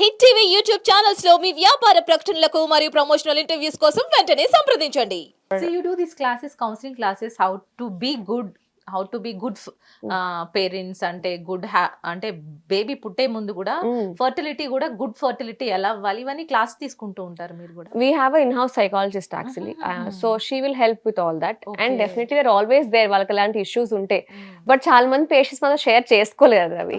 Hit TV YouTube ఛానల్స్లో మీ వ్యాపార ప్రకటనలకు మరియు ప్రమోషనల్ ఇంటర్వ్యూస్ కోసం వెంటనే సంప్రదించండి So you do these classes, counseling classes, how to be good, how to be good parents అంటే గుడ్ అంటే బేబీ పుట్టే ముందు కూడా ఫర్టిలిటీ కూడా గుడ్ ఫర్టిలిటీ ఎలా అవ్వాలి ఇవన్నీ క్లాస్ తీసుకుంటూ ఉంటారు మీరు కూడా we have an in-house psychologist actually uh, Mhm. so she will help with all that Okay. and definitely they're always there వాళ్ళకి అలాంటి ఇష్యూస్ ఉంటాయి బట్ చాలా మంది పేషెంట్స్ మనం షేర్ చేసుకోలేరు అవి.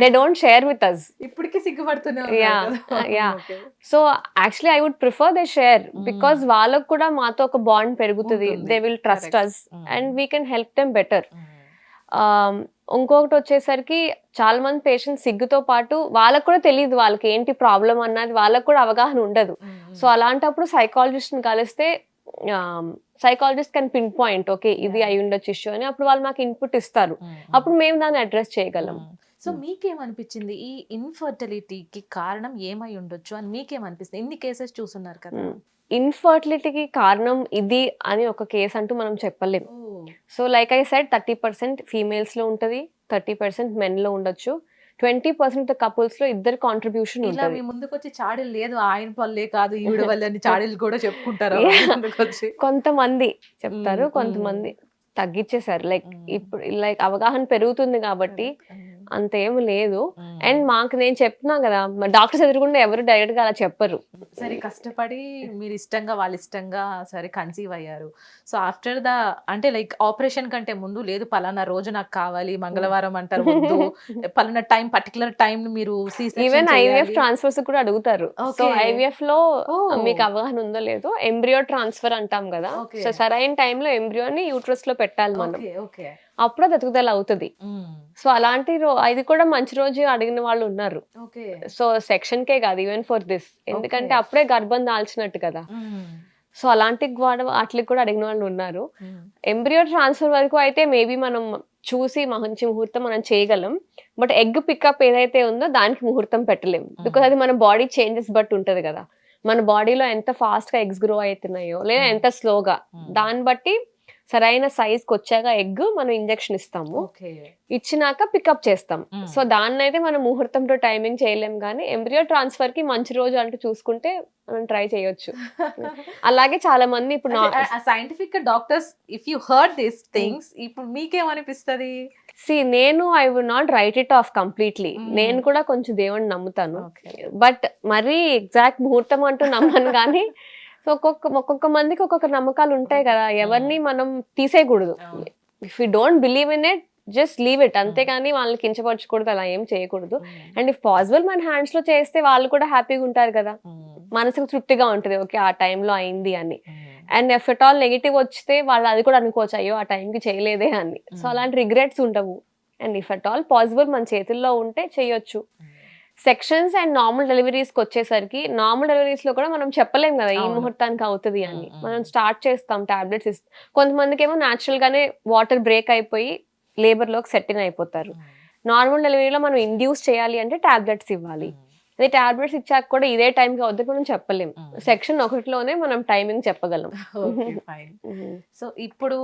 They don't share with us ఇప్పటికీ సిగ్గుపడుతూనే Yeah, ఉన్నారు uh, yeah. So actually I would prefer they share because వాళ్ళకు కూడా మాతో ఒక బాండ్ పెరుగుతుంది. They will trust. Us and we can help them better ఇంకొకటి వచ్చేసరికి చాలా మంది పేషెంట్స్ సిగ్గుతో పాటు వాళ్ళకు కూడా తెలియదు వాళ్ళకి ఏంటి ప్రాబ్లం అన్నది. వాళ్ళకు కూడా అవగాహన ఉండదు. సో అలాంటప్పుడు సైకాలజిస్ట్ని కలిస్తే psychologist can pinpoint okay ఇది అయి ఉండొచ్చు ఇష్యూ అని అప్పుడు వాళ్ళు మాకు ఇన్పుట్ ఇస్తారు. అప్పుడు మేము దాన్ని అడ్రస్ చేయగలం. సో మీకేమనిపించింది? ఈ ఇన్ఫర్టిలిటీకి కారణం ఏమై ఉండొచ్చు అని మీకేమనిపిస్తుంది? ఎన్ని కేసెస్ చూస్తున్నారు కదా? ఇన్ఫర్టిలిటీకి కారణం ఇది అని ఒక కేసు అంటూ మనం చెప్పలేం. So like I said thirty percent ఫీమేల్స్లో ఉంటుంది థర్టీ పర్సెంట్ మెన్లో ఉండొచ్చు. ట్వంటీ పర్సెంట్ కపుల్స్లో ఇద్దరు కాంట్రిబ్యూషన్ ఇలా మీ ముందుకు వచ్చి చాడీలు లేదు ఆయన వల్లే కాదు ఈవిడ వల్లే అని చాడీలు కూడా చెప్పుకుంటారు కొంతమంది చెప్తారు కొంతమంది తగ్గించేశారు లైక్. ఇప్పుడు లైక్ అవగాహన పెరుగుతుంది కాబట్టి అంతేం లేదు మ్మ్. అండ్ మాకు నేను చెప్తున్నా కదా డాక్టర్స్ ఎదురుకుండా ఎవరు డైరెక్ట్గా అలా చెప్పరు సరే కష్టపడి మీరు ఇష్టంగా వాళ్ళ ఇష్టంగా సరే కన్సీవ్ అయ్యారు సో ఆఫ్టర్ ద అంటే లైక్ ఆపరేషన్ కంటే ముందు లేదు పలానా రోజు నాకు కావాలి మంగళవారం అంటారు వద్దు పలానా టైం పర్టికులర్ టైం మీరు ఈవెన్ ఐవీఎఫ్. ట్రాన్స్ఫర్స్ కూడా అడుగుతారు సో. ఐవీఎఫ్లో Oh. మీకు అవగాహన ఉందో లేదో ఎంబ్రియో ట్రాన్స్ఫర్ అంటాం కదా. సో సరైన టైంలో ఎంబ్రియోని యూట్రస్లో పెట్టాలి మనం అప్పుడు అది ఎదుగుదల అవుతుంది సో అలాంటి ఇది కూడా మంచి రోజు అడిగిన వాళ్ళు ఉన్నారు. సో సెక్షన్ కే కాదు ఈవెన్ ఫర్ దిస్ ఎందుకంటే. అప్పుడే గర్భం దాల్చినట్టు కదా. సో అలాంటి వాడు వాటికి కూడా అడిగిన వాళ్ళు ఉన్నారు. ఎంబ్రియో ట్రాన్స్ఫర్ వరకు అయితే మేబీ మనం చూసి మంచి ముహూర్తం మనం చేయగలం. బట్ ఎగ్ పికప్ ఏదైతే ఉందో దానికి ముహూర్తం పెట్టలేం. బికాస్ అది మన బాడీ చేంజెస్ బట్టి ఉంటది కదా. మన బాడీలో ఎంత ఫాస్ట్గా ఎగ్స్ గ్రో అవుతున్నాయో లేదా ఎంత స్లోగా దాన్ని బట్టి సరైన సైజ్కి వచ్చాక ఎగ్ మనం ఇంజెక్షన్ ఇస్తాము. ఇచ్చినాక పికప్ చేస్తాం. సో దాన్ని అయితే మనం ముహూర్తంతో టైమింగ్ చేయలేం కానీ ఎంబ్రియో ట్రాన్స్ఫర్కి మంచి రోజు అంటూ చూసుకుంటే మనం ట్రై చేయొచ్చు. అలాగే చాలా మంది ఇప్పుడు scientific doctors if you heard this things ఇప్పుడు మీకేమనిపిస్తది? సి నేను I would not write it off completely. నేను కూడా కొంచెం దేవుడిని నమ్ముతాను. బట్ మరీ ఎగ్జాక్ట్ ముహూర్తం అంటూ నమ్మను కానీ సో ఒక్కొక్క ఒక్కొక్క మందికి ఒక్కొక్క నమ్మకాలు ఉంటాయి కదా. ఎవరిని మనం తీసేయకూడదు. If you don't believe in it just leave it అంతేగాని వాళ్ళని కించపరచకూడదు అలా ఏం చేయకూడదు. అండ్ ఇఫ్ పాసిబుల్ మన హ్యాండ్స్లో చేస్తే వాళ్ళు కూడా హ్యాపీగా ఉంటారు కదా. మనసుకు తృప్తిగా ఉంటుంది. ఓకే ఆ టైంలో అయింది అని. And if at all negative వస్తే వాళ్ళు అది కూడా అనుకోవచ్చు. అయ్యో ఆ టైంకి చేయలేదే అని. సో. అలాంటి రిగ్రెట్స్ ఉండవు. And if at all possible మన చేతుల్లో ఉంటే చేయొచ్చు. సెక్షన్స్ అండ్ నార్మల్ డెలివరీస్కి వచ్చేసరికి నార్మల్ డెలివరీస్లో కూడా మనం చెప్పలేం కదా ఈ. ముహూర్తానికి అవుతుంది అని. మనం స్టార్ట్ చేస్తాం టాబ్లెట్స్ ఇస్తాం కొంతమందికి ఏమో న్యాచురల్ గానే వాటర్ బ్రేక్ అయిపోయి లేబర్లోకి సెట్ ఇన్ అయిపోతారు నార్మల్ డెలివరీలో మనం ఇండ్యూస్ చేయాలి అంటే టాబ్లెట్స్ ఇవ్వాలి. అదే టాబ్లెట్స్ ఇచ్చాక కూడా ఇదే టైంకి అవుతుంది మనం చెప్పలేం. సెక్షన్ ఒకటిలోనే మనం టైమింగ్ చెప్పగలం. సో ఇప్పుడు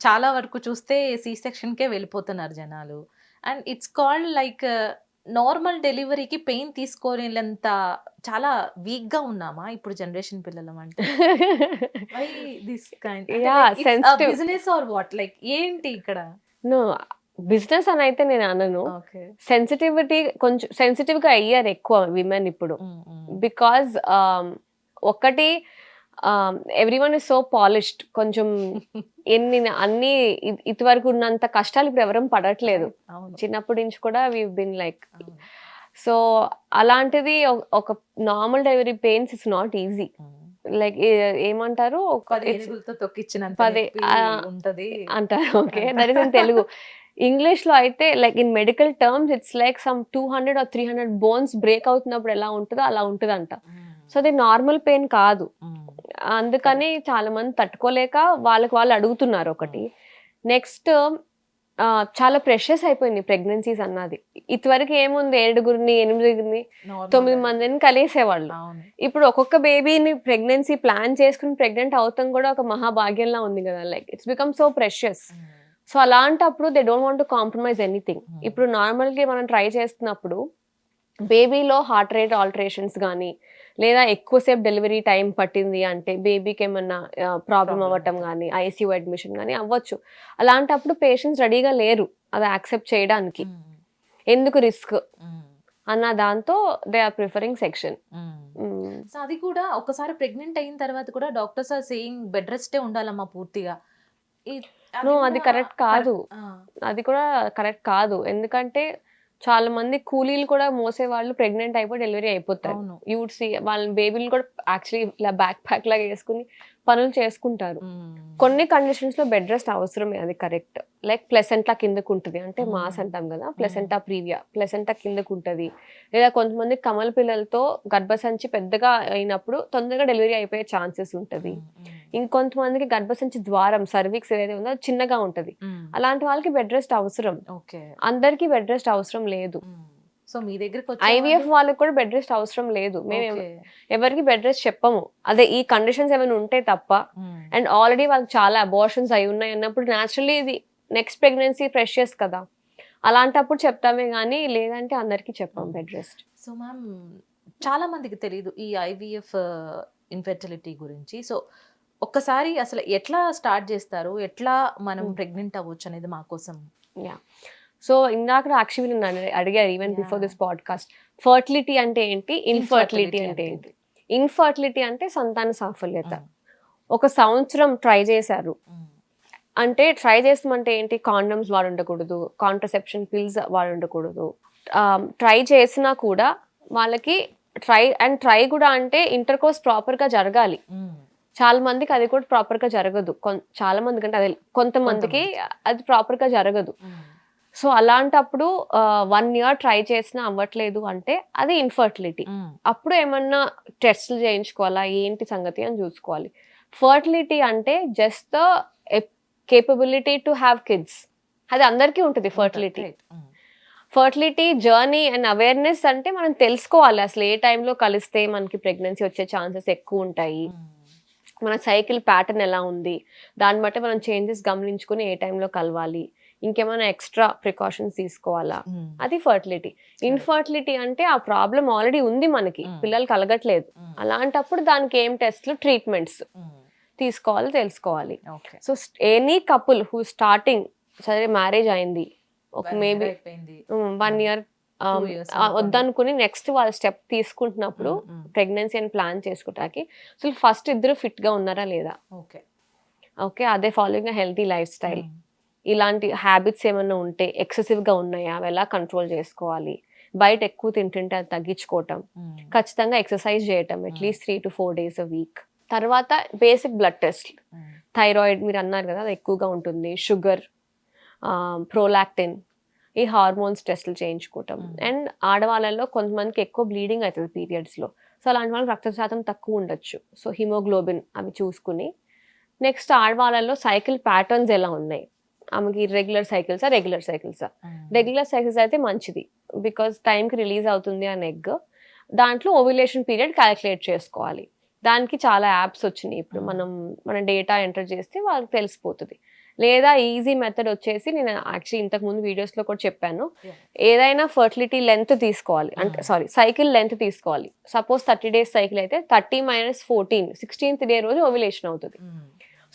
చాలా వరకు చూస్తే సి సెక్షన్ కే వెళ్ళిపోతున్నారు జనాలు. And it's called like normal డెలివరీకి పెయిన్ తీసుకోలేనంత చాలా వీక్గా ఉన్నామా ఇప్పుడు జనరేషన్ పిల్లలం అంటే? This kind. Business or what like ఏంటి ఇక్కడ? నో బిజినెస్ అని అయితే నేను అనను. సెన్సిటివిటీ కొంచెం సెన్సిటివ్గా అయ్యారు ఎక్కువ విమెన్ ఇప్పుడు. బికాజ్ ఒకటి everyone is so polished కొంచెం ఎన్ని అన్ని ఇదివరకు ఉన్నంత కష్టాలు ఇప్పుడు ఎవరం పడట్లేదు. చిన్నప్పటి నుంచి కూడా వీ బిన్ లైక్. సో అలాంటిది ఒక normal delivery pains it's not easy like ఏమంటారు? పది అంటారు. Okay that is in Telugu ఇంగ్లీష్లో అయితే like in medical terms it's like some two hundred or three hundred bones break అవుతున్నప్పుడు ఎలా ఉంటుందో అలా ఉంటుందంట. సో అది నార్మల్ పెయిన్ కాదు. అందుకని చాలా మంది తట్టుకోలేక వాళ్ళకి వాళ్ళు అడుగుతున్నారు ఒకటి. నెక్స్ట్ చాలా ప్రెషస్ అయిపోయింది ప్రెగ్నెన్సీస్ అన్నది. ఇదివరకు ఏముంది? ఏడుగురిని ఎనిమిదిగురిని. తొమ్మిది మందిని కలిసేవాళ్ళు ఇప్పుడు ఒక్కొక్క బేబీని ప్రెగ్నెన్సీ ప్లాన్ చేసుకుని ప్రెగ్నెంట్ అవుతాం కూడా ఒక మహాభాగ్యంలా ఉంది కదా. Like it's become so precious so అలాంటప్పుడు they don't want to compromise anything. ఇప్పుడు నార్మల్గా మనం ట్రై చేస్తున్నప్పుడు బేబీలో హార్ట్ రేట్ ఆల్టరేషన్స్ కానీ లేదా ఎక్కువసేపు డెలివరీ టైం పట్టింది అంటే బేబీకి ఏమన్నా ప్రాబ్లం అవ్వటం కానీ ఐసీయూ అడ్మిషన్ కానీ అవ్వచ్చు. అలాంటప్పుడు పేషెంట్స్ రెడీగా లేరు అది యాక్సెప్ట్ చేయడానికి. ఎందుకు రిస్క్? అన్న దాంతో they are preferring section. So అది కూడా ఒకసారి ప్రెగ్నెంట్ అయిన తర్వాత కూడా డాక్టర్స్ ఆర్ సేయింగ్ బెడ్ రెస్టే ఉండాలమ్మా పూర్తిగా. అది correct కాదు. అది కూడా కరెక్ట్ కాదు. ఎందుకంటే చాలా మంది కూలీలు కూడా మోసే వాళ్ళు ప్రెగ్నెంట్ అయిపోయి డెలివరీ అయిపోతారు. యూడ్ సి వాళ్ళ బేబీలు కూడా యాక్చువల్లీ ఇలా బ్యాక్ ప్యాక్ లాగా వేసుకుని పనులు చేసుకుంటారు. కొన్ని కండిషన్స్లో బెడ్ రెస్ట్ అవసరమే అది కరెక్ట్ లైక్ ప్లెసెంటా కిందకు ఉంటుంది. అంటే. మాస్ అంటాం కదా ప్లెసెంటా ప్రీవియా ప్లెసెంటా కిందకు ఉంటుంది. లేదా కొంతమంది కమల పిల్లలతో గర్భసంచి పెద్దగా అయినప్పుడు తొందరగా డెలివరీ అయిపోయే ఛాన్సెస్ ఉంటుంది. ఇంకొంతమందికి గర్భసంచి ద్వారం సర్వీక్స్ ఏదైతే ఉందో చిన్నగా ఉంటుంది. అలాంటి వాళ్ళకి బెడ్ రెస్ట్ అవసరం. ఓకే. అందరికి బెడ్ రెస్ట్ అవసరం లేదు. సో మీ దగ్గరికి ఐవీఎఫ్ వాళ్ళకి కూడా బెడ్ రెస్ట్ అవసరం లేదు. మేము ఎవ- ఎవరికి బెడ్ రెస్ట్ చెప్పము. అదే ఈ కండిషన్స్ ఏమైనా ఉంటే తప్ప. అండ్ ఆల్రెడీ వాళ్ళకి చాలా అబార్షన్స్ అయి ఉన్నాయి అన్నప్పుడు న్యాచురల్లీ ఇది నెక్స్ట్ ప్రెగ్నెన్సీ ప్రెషియస్ కదా. అలాంటప్పుడు చెప్తామే కానీ లేదంటే అందరికీ చెప్పాం బెడ్ రెస్ట్. సో మ్యామ్ చాలా మందికి తెలియదు ఈ ఐవీఎఫ్ ఇన్ఫెర్టిలిటీ గురించి. సో ఒక్కసారి అసలు ఎట్లా స్టార్ట్ చేస్తారు? ఎట్లా మనం. ప్రెగ్నెంట్ అవ్వచ్చు అనేది మా కోసం? యా. సో ఇందాక యాక్చువల్లీ నన్ను అడిగారు even before. This podcast fertility అంటే ఏంటి? ఇన్ఫర్టిలిటీ అంటే ఏంటి? ఇన్ఫర్టిలిటీ అంటే సంతాన సాఫల్యత. ఒక సంవత్సరం ట్రై చేశారు. అంటే ట్రై చేస్తామంటే ఏంటి? కాండమ్స్ వాడు ఉండకూడదు కాంట్రసెప్షన్ పిల్స్ వాడు ఉండకూడదు ట్రై చేసినా కూడా వాళ్ళకి ట్రై అండ్ ట్రై కూడా అంటే ఇంటర్ కోర్స్ ప్రాపర్గా జరగాలి. చాలా మందికి అది కూడా ప్రాపర్గా జరగదు. కొన్- చాలా మంది కంటే అది కొంతమందికి అది ప్రాపర్గా జరగదు. సో అలాంటప్పుడు వన్ ఇయర్ ట్రై చేసినా అవ్వట్లేదు అంటే అది ఇన్ఫర్టిలిటీ అప్పుడు ఏమన్నా టెస్ట్లు చేయించుకోవాలా? ఏంటి సంగతి అని చూసుకోవాలి. ఫర్టిలిటీ అంటే just the capability to have kids అది అందరికీ ఉంటుంది fertility fertility journey and awareness అంటే మనం తెలుసుకోవాలి. అసలు ఏ టైంలో కలిస్తే మనకి ప్రెగ్నెన్సీ వచ్చే ఛాన్సెస్ ఎక్కువ ఉంటాయి. మన సైకిల్ ప్యాటర్న్ ఎలా ఉంది? దాన్ని బట్టి మనం చేంజెస్ గమనించుకుని ఏ టైంలో కలవాలి? ఇంకేమైనా ఎక్స్ట్రా ప్రికాషన్స్ తీసుకోవాలా? అది ఫర్టిలిటీ. ఇన్ఫర్టిలిటీ అంటే ఆ ప్రాబ్లం ఆల్రెడీ ఉంది మనకి. పిల్లలు కలగట్లేదు. అలాంటప్పుడు దానికి ఏం టెస్ట్లు? ట్రీట్మెంట్స్ తీసుకోవాలి తెలుసుకోవాలి. So any couple who starting సరే మ్యారేజ్ అయింది. ఒక మేబీ వన్ ఇయర్. వద్దనుకుని నెక్స్ట్ వాళ్ళ స్టెప్ తీసుకుంటున్నప్పుడు ప్రెగ్నెన్సీ అని ప్లాన్ చేసుకుంటానికి అసలు ఫస్ట్ ఇద్దరు fit గా ఉన్నారా లేదా? ఓకే ఓకే అదే ఫాలోయింగ్ హెల్తీ లైఫ్ స్టైల్ ఇలాంటి హ్యాబిట్స్ ఏమైనా ఉంటే excessive గా ఉన్నాయా? అవి ఎలా కంట్రోల్ చేసుకోవాలి? బయట ఎక్కువ తింటుంటే అది తగ్గించుకోవటం. ఖచ్చితంగా ఎక్సర్సైజ్ చేయటం at least three to four days a week తర్వాత బేసిక్ బ్లడ్ టెస్ట్ థైరాయిడ్ మీరు అన్నారు కదా అది ఎక్కువగా ఉంటుంది. షుగర్ ప్రోలాక్టిన్ ఈ హార్మోన్స్ టెస్ట్లు చేయించుకోవటం. Mm. అండ్ ఆడవాళ్ళలో కొంతమందికి ఎక్కువ బ్లీడింగ్ అవుతుంది పీరియడ్స్లో. సో అలాంటి వాళ్ళకి రక్త శాతం తక్కువ ఉండొచ్చు. సో హిమోగ్లోబిన్ అవి చూసుకుని. నెక్స్ట్ ఆడవాళ్ళలో సైకిల్ ప్యాటర్న్స్ ఎలా ఉన్నాయి? ఆమెకి రెగ్యులర్ సైకిల్సా రెగ్యులర్ సైకిల్సా? రెగ్యులర్ సైకిల్స్ అయితే మంచిది. బికాజ్ టైంకి రిలీజ్ అవుతుంది అనే ఎగ్ దాంట్లో ఓవ్యులేషన్ పీరియడ్ క్యాలిక్యులేట్ చేసుకోవాలి. దానికి చాలా యాప్స్ వచ్చినాయి. ఇప్పుడు Mm. మనం మన డేటా ఎంటర్ చేస్తే వాళ్ళకి తెలిసిపోతుంది. లేదా ఈజీ మెథడ్ వచ్చేసి నేను యాక్చువల్లీ ఇంతకు ముందు videos లో కూడా చెప్పాను. ఏదైనా ఫర్టిలిటీ లెంత్ తీసుకోవాలి. అంటే. సారీ సైకిల్ లెంత్ తీసుకోవాలి. సపోజ్ థర్టీ డేస్ సైకిల్ అయితే thirty minus fourteen sixteenth day రోజు ఓవ్యులేషన్ అవుతుంది.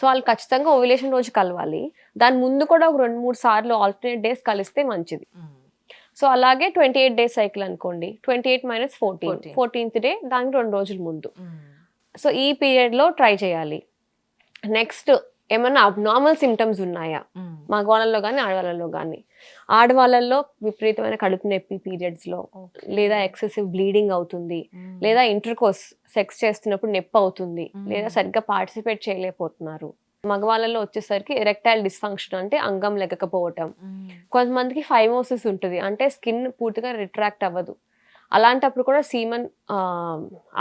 సో వాళ్ళు ఖచ్చితంగా ఓవ్యులేషన్ రోజు కలవాలి. దాని ముందు కూడా ఒక రెండు మూడు సార్లు ఆల్టర్నేట్ డేస్ కలిస్తే మంచిది. సో అలాగే ట్వంటీ ఎయిట్ డేస్ సైకిల్ అనుకోండి. Twenty eight minus fourteen 14. Fourteenth day దానికి రెండు రోజుల ముందు. సో ఈ పీరియడ్లో ట్రై చేయాలి. నెక్స్ట్ ఏమన్నా అబ్నార్మల్ సిమ్టమ్స్ ఉన్నాయా? మగవాళ్ళలో కానీ ఆడవాళ్ళలో కానీ ఆడవాళ్ళల్లో విపరీతమైన కడుపు నొప్పి పీరియడ్స్లో లేదా ఎక్సెసివ్ బ్లీడింగ్ అవుతుంది. లేదా ఇంటర్కోర్స్ సెక్స్ చేస్తున్నప్పుడు నొప్పి అవుతుంది. లేదా సరిగ్గా పార్టిసిపేట్ చేయలేకపోతున్నారు. మగవాళ్ళలో వచ్చేసరికి ఎరెక్టైల్ డిస్ఫంక్షన్ అంటే అంగం లెక్కకపోవటం కొంతమందికి ఫైమోసిస్ ఉంటుంది. అంటే స్కిన్ పూర్తిగా రిట్రాక్ట్ అవ్వదు. అలాంటప్పుడు కూడా సీమన్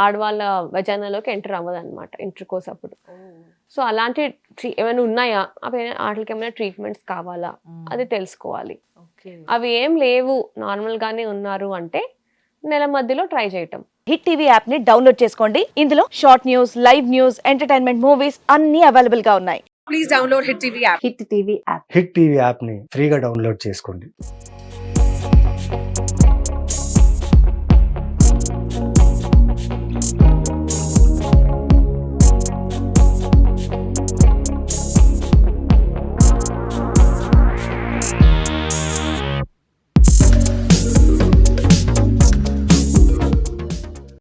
ఆడవాళ్ళ వజానాలోకి ఎంటర్ అవ్వదు అనమాట ఇంటర్కోర్స్ అప్పుడు. సో అలాంటి ట్రీ- ఏమైనా ఉన్నాయా? అవి వాటికి ఏమైనా ట్రీట్మెంట్స్ కావాలా? అది తెలుసుకోవాలి. ఓకే. అవి ఏం లేవు. నార్మల్ గానే ఉన్నారు అంటే నెల మధ్యలో ట్రై చేయటం. హిట్ టీవీ యాప్ని డౌన్లోడ్ చేసుకోండి. ఇందులో short news live news entertainment movies అన్ని అవైలబుల్గా ఉన్నాయి హిట్ టీవీ యాప్ని ఫ్రీగా డౌన్లోడ్ చేసుకోండి.